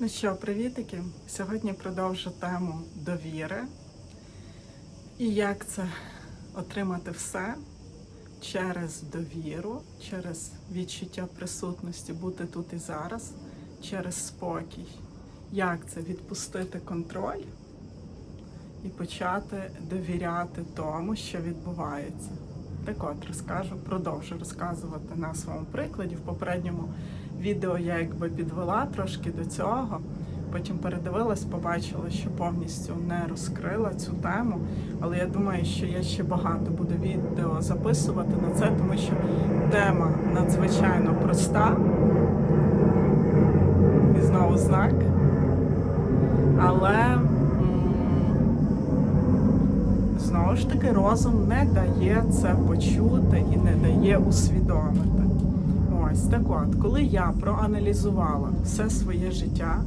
Ну що, привітики! Сьогодні продовжу тему довіри і як це отримати все через довіру, через відчуття присутності, бути тут і зараз, через спокій. Як це відпустити контроль і почати довіряти тому, що відбувається. Так от розкажу, продовжу розказувати на своєму прикладі. В попередньому відео я якби підвела трошки до цього. Потім передивилась, побачила, що повністю не розкрила цю тему. Але я думаю, що я ще багато буду відео записувати на це, тому що тема надзвичайно проста. І знову знак. Але знову ж таки розум не дає це почути і не дає усвідомити. Ось так от, коли я проаналізувала все своє життя,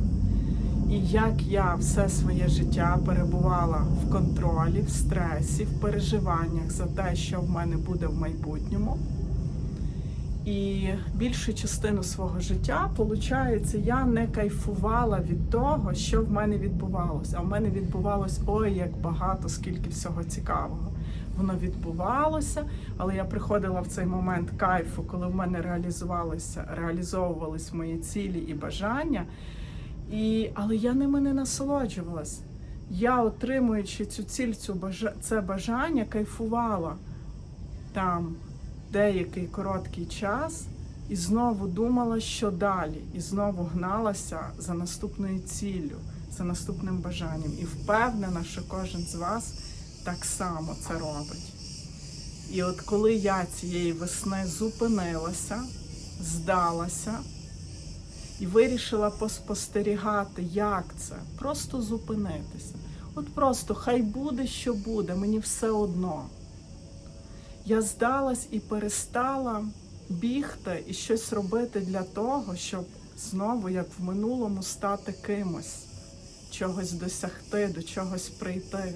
і як я все своє життя перебувала в контролі, в стресі, в переживаннях за те, що в мене буде в майбутньому. І більшу частину свого життя, виходить, я не кайфувала від того, що в мене відбувалося. А в мене відбувалось ой, як багато, скільки всього цікавого. Воно відбувалося, але я приходила в цей момент кайфу, коли в мене реалізувалися, реалізовувались мої цілі і бажання. І, але я ними не насолоджувалась. Я, отримуючи цю ціль, цю бажа, це бажання, кайфувала там деякий короткий час і знову думала, що далі, і знову гналася за наступною ціллю, за наступним бажанням. І впевнена, що кожен з вас так само це робить. І от коли я цієї весни зупинилася, здалася і вирішила поспостерігати, як це, просто зупинитися. От просто хай буде, що буде, мені все одно. Я здалась і перестала бігти і щось робити для того, щоб знову, як в минулому, стати кимось, чогось досягти, до чогось прийти.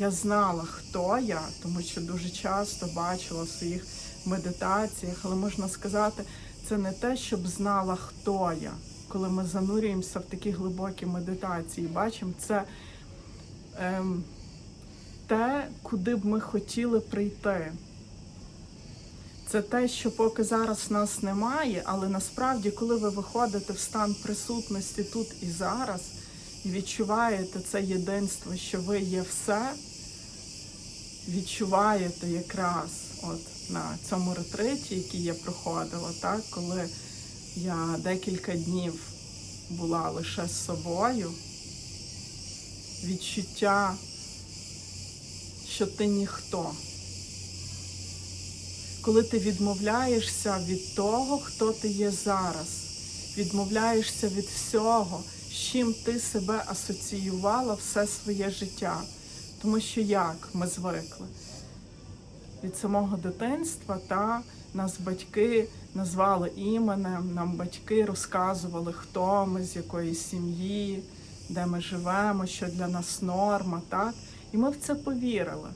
Я знала, хто я, тому що дуже часто бачила в своїх медитаціях, але можна сказати, це не те, щоб знала, хто я. Коли ми занурюємося в такі глибокі медитації, бачимо це ем, те, куди б ми хотіли прийти. Це те, що поки зараз нас немає, але насправді, коли ви виходите в стан присутності тут і зараз, і відчуваєте це єдинство, що ви є все, відчуваєте якраз от на цьому ретриті, який я проходила, так, коли я декілька днів була лише з собою, відчуття, що ти ніхто. Коли ти відмовляєшся від того, хто ти є зараз, відмовляєшся від всього, з чим ти себе асоціювала все своє життя. Тому що як ми звикли? Від самого дитинства та нас батьки назвали іменем, нам батьки розказували, хто ми, з якої сім'ї, де ми живемо, що для нас норма, так? І ми в це повірили.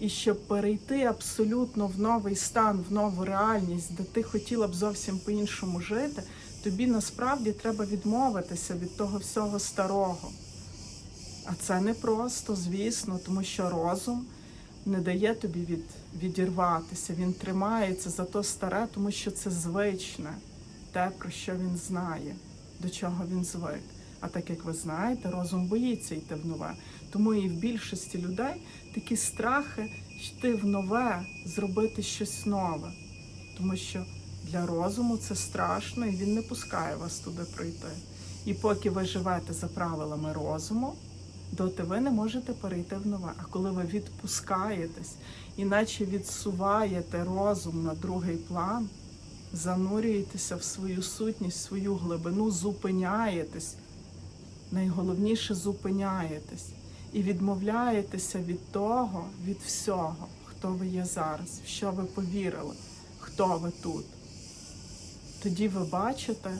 І щоб перейти абсолютно в новий стан, в нову реальність, де ти хотіла б зовсім по-іншому жити, тобі насправді треба відмовитися від того всього старого. А це не просто, звісно, тому що розум не дає тобі від, відірватися. Він тримається за то старе, тому що це звичне, те, про що він знає, до чого він звик. А так як ви знаєте, розум боїться йти в нове. Тому і в більшості людей такі страхи йти в нове, зробити щось нове. Тому що для розуму це страшно і він не пускає вас туди пройти. І поки ви живете за правилами розуму, доти ви не можете перейти в нове. А коли ви відпускаєтесь, іначе відсуваєте розум на другий план, занурюєтеся в свою сутність, в свою глибину, зупиняєтесь. Найголовніше зупиняєтесь і відмовляєтеся від того, від всього, хто ви є зараз, в що ви повірили, хто ви тут. Тоді ви бачите,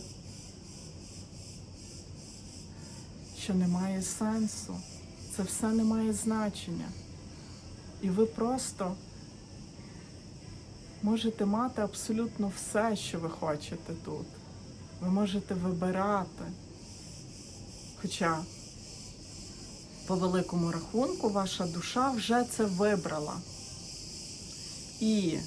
що немає сенсу, це все не має значення. І ви просто можете мати абсолютно все, що ви хочете тут. Ви можете вибирати Хоча, по великому рахунку, ваша душа вже це вибрала. І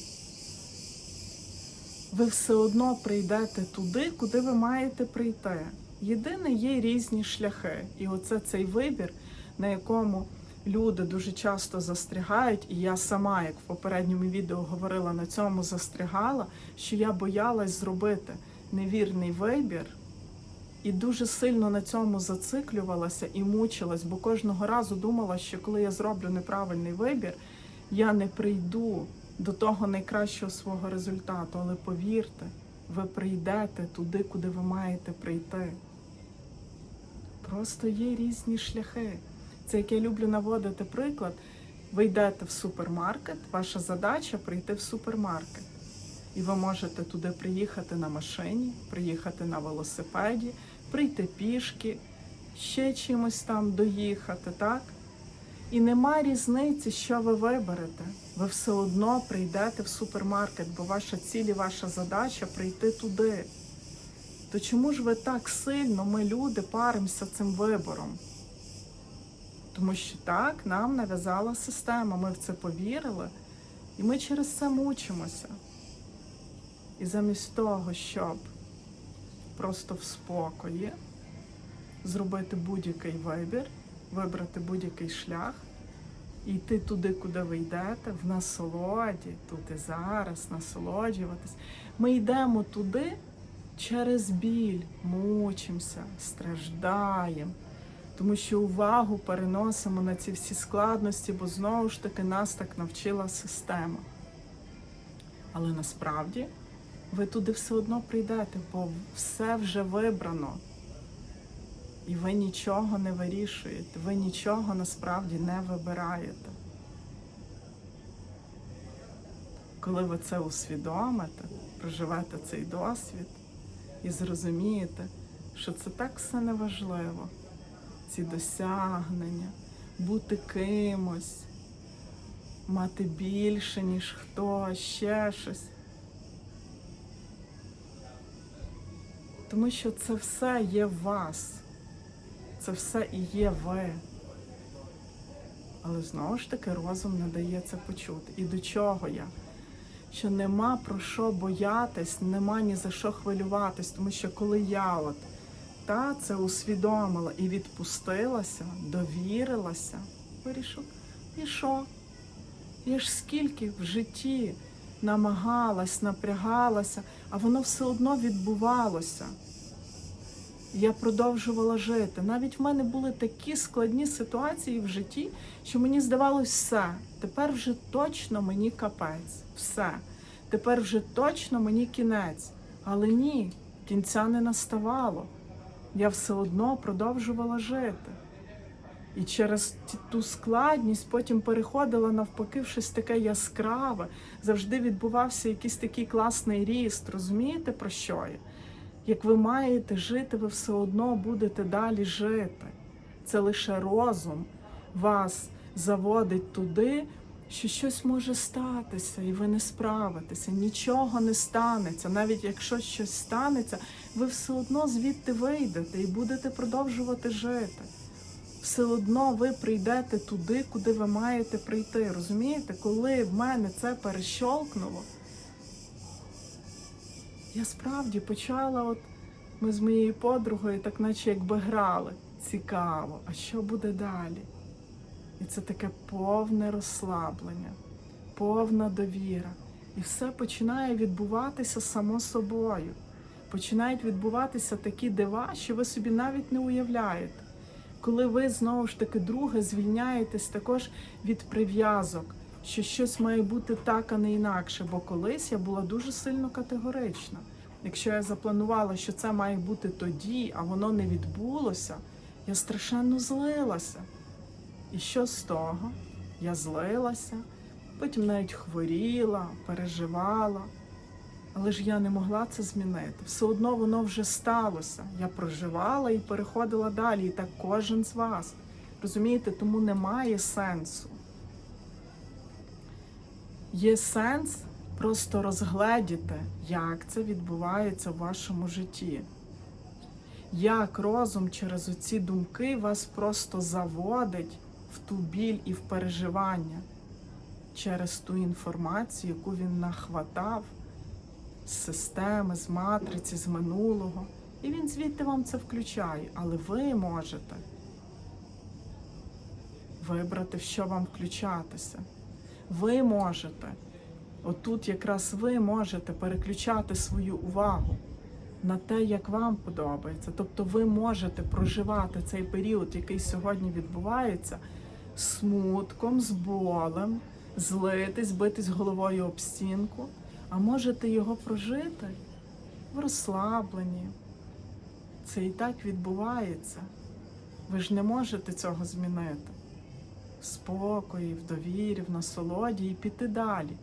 ви все одно прийдете туди, куди ви маєте прийти. Єдине, є різні шляхи. І оце цей вибір, на якому люди дуже часто застрягають, і я сама, як в попередньому відео говорила, на цьому застрягала, що я боялась зробити невірний вибір. І дуже сильно на цьому зациклювалася і мучилась, бо кожного разу думала, що коли я зроблю неправильний вибір, я не прийду до того найкращого свого результату. Але повірте, ви прийдете туди, куди ви маєте прийти. Просто є різні шляхи. Це як я люблю наводити приклад. Ви йдете в супермаркет, ваша задача прийти в супермаркет. І ви можете туди приїхати на машині, приїхати на велосипеді, прийти пішки, ще чимось там доїхати, так? І нема різниці, що ви виберете. Ви все одно прийдете в супермаркет, бо ваша ціль і ваша задача прийти туди. То чому ж ви так сильно, ми люди, паримося цим вибором? Тому що так нам нав'язала система, ми в це повірили, і ми через це мучимося. І замість того, щоб просто в спокої зробити будь-який вибір, вибрати будь-який шлях і йти туди, куди ви йдете, в насолоді, тут і зараз, насолоджуватись. Ми йдемо туди через біль, мучимося, страждаємо. Тому що увагу переносимо на ці всі складності, бо знову ж таки нас так навчила система. Але насправді ви туди все одно прийдете, бо все вже вибрано. І ви нічого не вирішуєте, ви нічого насправді не вибираєте. Коли ви це усвідомите, проживете цей досвід і зрозумієте, що це так все неважливо, ці досягнення, бути кимось, мати більше, ніж хто, ще щось. Тому що це все є в вас. Це все і є ви. Але знову ж таки розум не дає почути. І до чого я? Що нема про що боятись, нема ні за що хвилюватись, тому що коли я от та це усвідомила і відпустилася, довірилася, вирішив, і що? Я ж скільки в житті намагалась, напрягалася, а воно все одно відбувалося. Я продовжувала жити. Навіть в мене були такі складні ситуації в житті, що мені здавалось все. Тепер вже точно мені капець. Все. Тепер вже точно мені кінець. Але ні, кінця не наставало. Я все одно продовжувала жити. І через ту складність потім переходила навпаки в щось таке яскраве. Завжди відбувався якийсь такий класний ріст. Розумієте, про що я? Як ви маєте жити, ви все одно будете далі жити. Це лише розум вас заводить туди, що щось може статися, і ви не справитеся. Нічого не станеться. Навіть якщо щось станеться, ви все одно звідти вийдете і будете продовжувати жити. Все одно ви прийдете туди, куди ви маєте прийти. Розумієте, коли в мене це перещолкнуло, я справді почала, от ми з моєю подругою, так наче якби грали. Цікаво, а що буде далі? І це таке повне розслаблення, повна довіра. І все починає відбуватися само собою. Починають відбуватися такі дива, що ви собі навіть не уявляєте. Коли ви знову ж таки друге звільняєтесь також від прив'язок, що щось має бути так, а не інакше. Бо колись я була дуже сильно категорична. Якщо я запланувала, що це має бути тоді, а воно не відбулося, я страшенно злилася. І що з того? Я злилася, потім навіть хворіла, переживала. Але ж я не могла це змінити. Все одно воно вже сталося. Я проживала і переходила далі. І так кожен з вас. Розумієте, тому немає сенсу. Є сенс просто розгледіти, як це відбувається в вашому житті. як розум через оці думки вас просто заводить в ту біль і в переживання через ту інформацію, яку він нахватав з системи, з матриці, з минулого. І він звідти вам це включає. Але ви можете вибрати, в що вам включатися. Ви можете, отут якраз ви можете переключати свою увагу на те, як вам подобається. Тобто ви можете проживати цей період, який сьогодні відбувається, смутком, з болем, злитись, битись головою об стінку, а можете його прожити в розслабленні. Це і так відбувається. Ви ж не можете цього змінити. В спокої, в довірі, в насолоді і піти далі.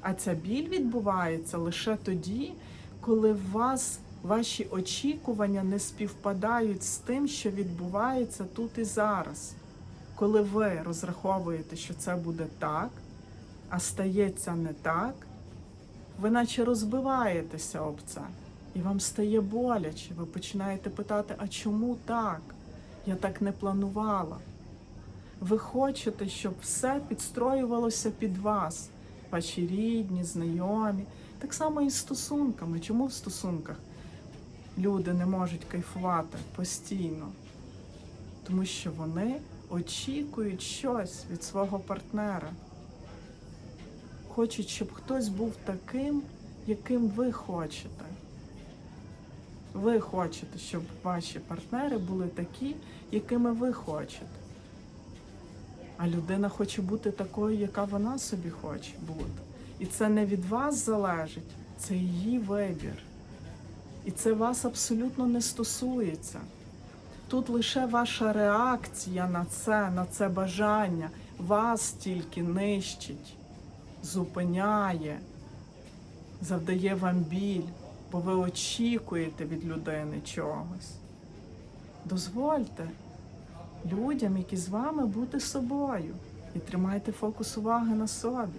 А ця біль відбувається лише тоді, коли в вас ваші очікування не співпадають з тим, що відбувається тут і зараз. Коли ви розраховуєте, що це буде так, а стається не так, ви наче розбиваєтеся об це, і вам стає боляче. Ви починаєте питати, а чому так? Я так не планувала. Ви хочете, щоб все підстроювалося під вас, ваші рідні, знайомі. Так само і з стосунками. Чому в стосунках люди не можуть кайфувати постійно? Тому що вони очікують щось від свого партнера. Хочуть, щоб хтось був таким, яким ви хочете. Ви хочете, щоб ваші партнери були такі, якими ви хочете. А людина хоче бути такою, яка вона собі хоче бути. І це не від вас залежить, це її вибір. І це вас абсолютно не стосується. Тут лише ваша реакція на це, на це бажання, вас тільки нищить, зупиняє, завдає вам біль, бо ви очікуєте від людини чогось. Дозвольте людям, які з вами, бути собою. І тримайте фокус уваги на собі.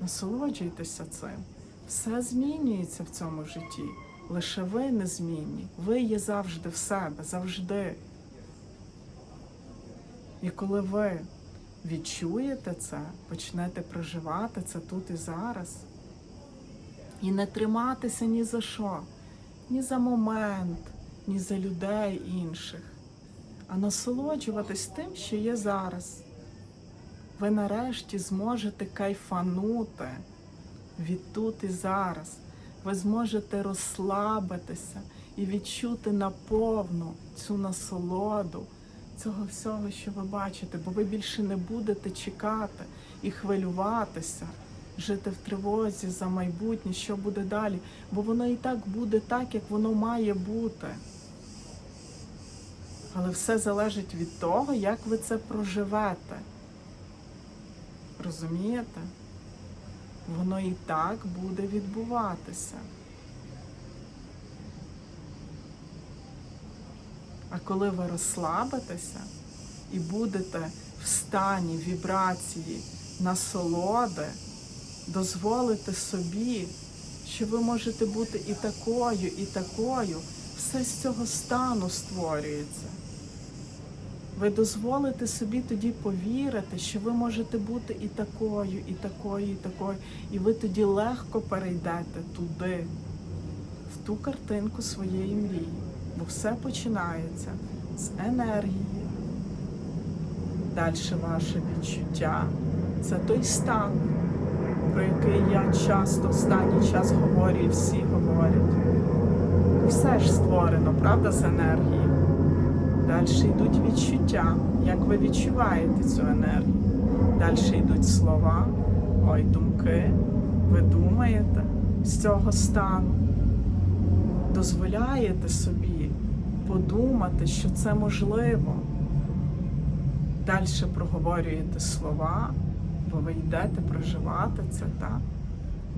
Насолоджуйтеся цим. Все змінюється в цьому житті. Лише ви незмінні. Ви є завжди в себе, завжди. І коли ви відчуєте це, почнете проживати це тут і зараз, і не триматися ні за що, ні за момент, ні за людей інших, а насолоджуватись тим, що є зараз. Ви нарешті зможете кайфанути від тут і зараз. Ви зможете розслабитися і відчути наповну цю насолоду цього всього, що ви бачите, бо ви більше не будете чекати і хвилюватися, жити в тривозі за майбутнє, що буде далі, бо воно і так буде так, як воно має бути. Але все залежить від того, як ви це проживете. Розумієте? Воно і так буде відбуватися. А коли ви розслабитеся і будете в стані вібрації насолоди, дозволите собі, що ви можете бути і такою, і такою, все з цього стану створюється. Ви дозволите собі тоді повірити, що ви можете бути і такою, і такою, і такою, і ви тоді легко перейдете туди, в ту картинку своєї мрії. Бо все починається з енергії. Далі ваше відчуття це той стан, про який я часто останній час говорю і всі говорять. Все ж створено, правда, з енергії. Далі йдуть відчуття, як ви відчуваєте цю енергію. Далі йдуть слова, ой, думки. Ви думаєте з цього стану. Дозволяєте собі подумати, що це можливо. Далі проговорюєте слова, бо ви йдете проживати це, так?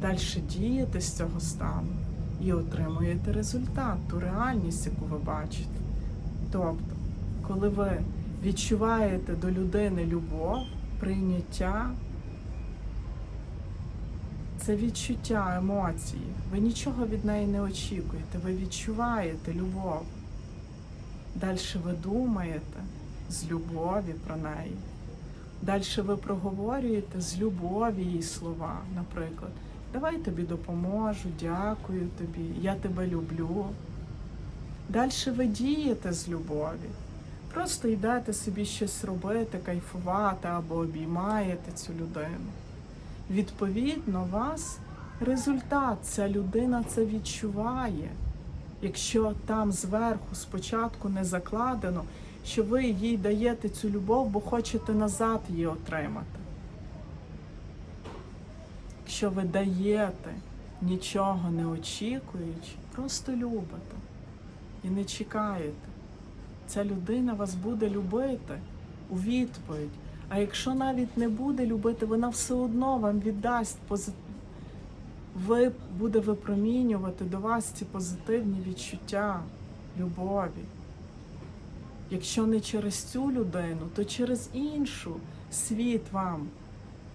Далі дієте з цього стану і отримуєте результат, ту реальність, яку ви бачите. Тобто, коли ви відчуваєте до людини любов, прийняття, це відчуття емоції. Ви нічого від неї не очікуєте, ви відчуваєте любов. Далі ви думаєте з любові про неї. Далі ви проговорюєте з любові її слова, наприклад. Давай тобі допоможу, дякую тобі, я тебе люблю. Далі ви дієте з любові. Просто йдете собі щось робити, кайфувати або обіймаєте цю людину. Відповідно, вас результат, ця людина це відчуває. Якщо там зверху спочатку не закладено, що ви їй даєте цю любов, бо хочете назад її отримати. Якщо ви даєте, нічого не очікуючи, просто любите і не чекаєте, ця людина вас буде любити у відповідь. А якщо навіть не буде любити, вона все одно вам віддасть позитив. Ви буде випромінювати до вас ці позитивні відчуття любові. Якщо не через цю людину, то через іншу світ вам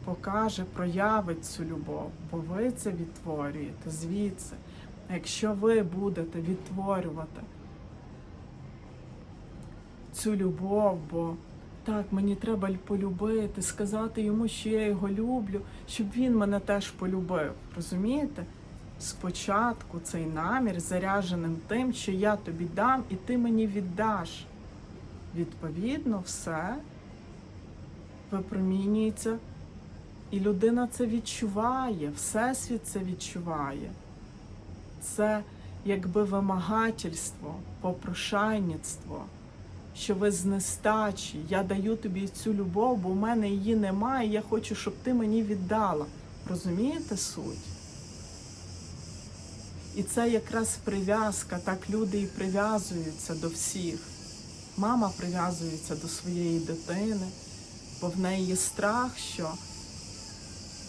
покаже, проявить цю любов, бо ви це відтворюєте звідси. Якщо ви будете відтворювати цю любов, бо так, мені треба полюбити, сказати йому, що я його люблю, щоб він мене теж полюбив. Розумієте? Спочатку цей намір зарядженим тим, що я тобі дам, і ти мені віддаш. Відповідно, все випромінюється, і людина це відчуває, Всесвіт це відчуває. Це якби вимагательство, попрошайництво що ви з нестачі, я даю тобі цю любов, бо в мене її немає, я хочу, щоб ти мені віддала. Розумієте суть? І це якраз прив'язка, так люди і прив'язуються до всіх. Мама прив'язується до своєї дитини, бо в неї є страх, що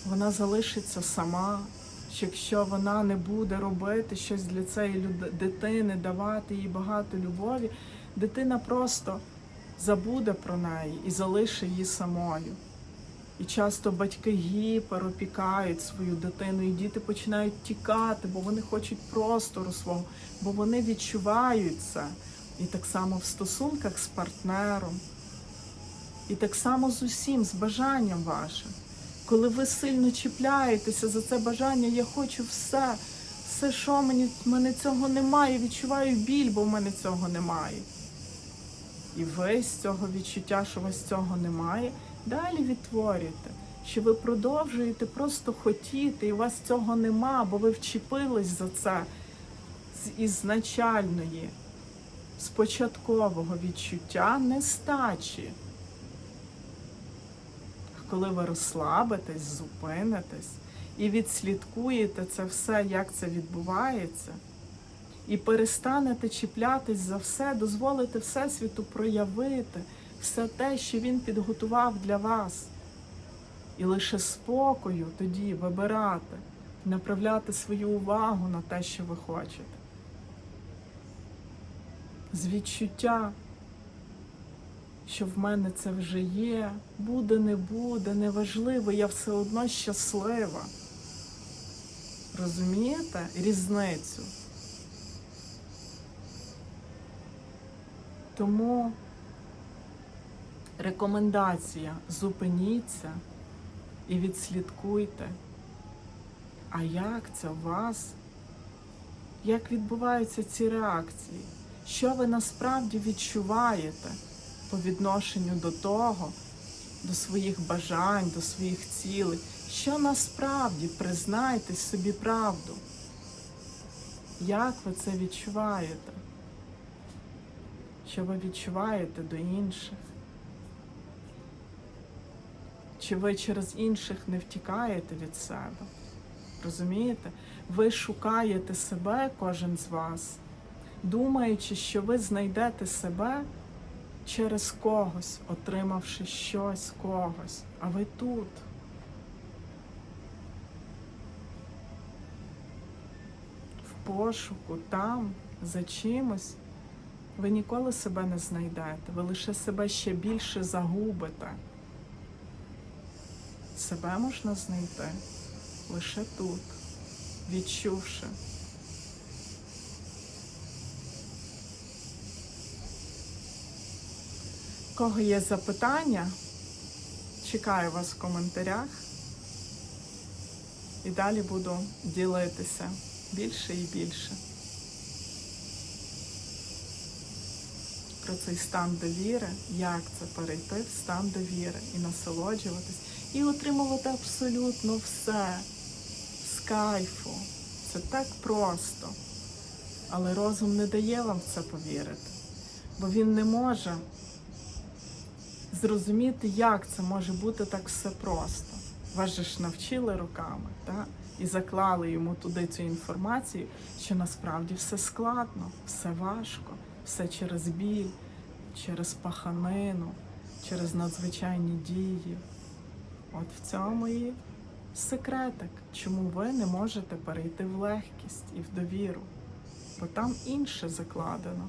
вона залишиться сама, що якщо вона не буде робити щось для цієї дитини, давати їй багато любові, дитина просто забуде про неї і залишить її самою. І часто батьки гіперопікають свою дитину, і діти починають тікати, бо вони хочуть простору свого, бо вони відчувають це. І так само в стосунках з партнером, і так само з усім, з бажанням вашим. Коли ви сильно чіпляєтеся за це бажання, я хочу все, все, що мені мене цього немає, відчуваю біль, бо в мене цього немає. І ви з цього відчуття, що вас цього немає, далі відтворюєте, що ви продовжуєте просто хотіти, і у вас цього нема, бо ви вчепились за це з ізначальної, з початкового відчуття нестачі. Коли ви розслабитесь, зупинитесь і відслідкуєте це все, як це відбувається і перестанете чіплятись за все, дозволите Всесвіту проявити все те, що він підготував для вас. І лише спокою тоді вибирати, направляти свою увагу на те, що ви хочете. З відчуття, що в мене це вже є, буде, не буде, неважливо, я все одно щаслива. Розумієте різницю? Тому рекомендація зупиніться і відслідкуйте. А як це у вас? Як відбуваються ці реакції? Що ви насправді відчуваєте по відношенню до того, до своїх бажань, до своїх цілей? Що насправді признайтесь собі правду? Як ви це відчуваєте? Що ви відчуваєте до інших? Чи ви через інших не втікаєте від себе? Розумієте? Ви шукаєте себе, кожен з вас, думаючи, що ви знайдете себе через когось, отримавши щось когось, а ви тут. В пошуку там, за чимось ви ніколи себе не знайдете, ви лише себе ще більше загубите. Себе можна знайти лише тут, відчувши. кого є запитання, чекаю вас в коментарях. І далі буду ділитися більше і більше про цей стан довіри, як це перейти в стан довіри і насолоджуватись, і отримувати абсолютно все з кайфу. Це так просто. Але розум не дає вам в це повірити, бо він не може зрозуміти, як це може бути так все просто. Вас же ж навчили руками, так? і заклали йому туди цю інформацію, що насправді все складно, все важко, все через біль, через паханину, через надзвичайні дії. От в цьому і секретик, чому ви не можете перейти в легкість і в довіру, бо там інше закладено.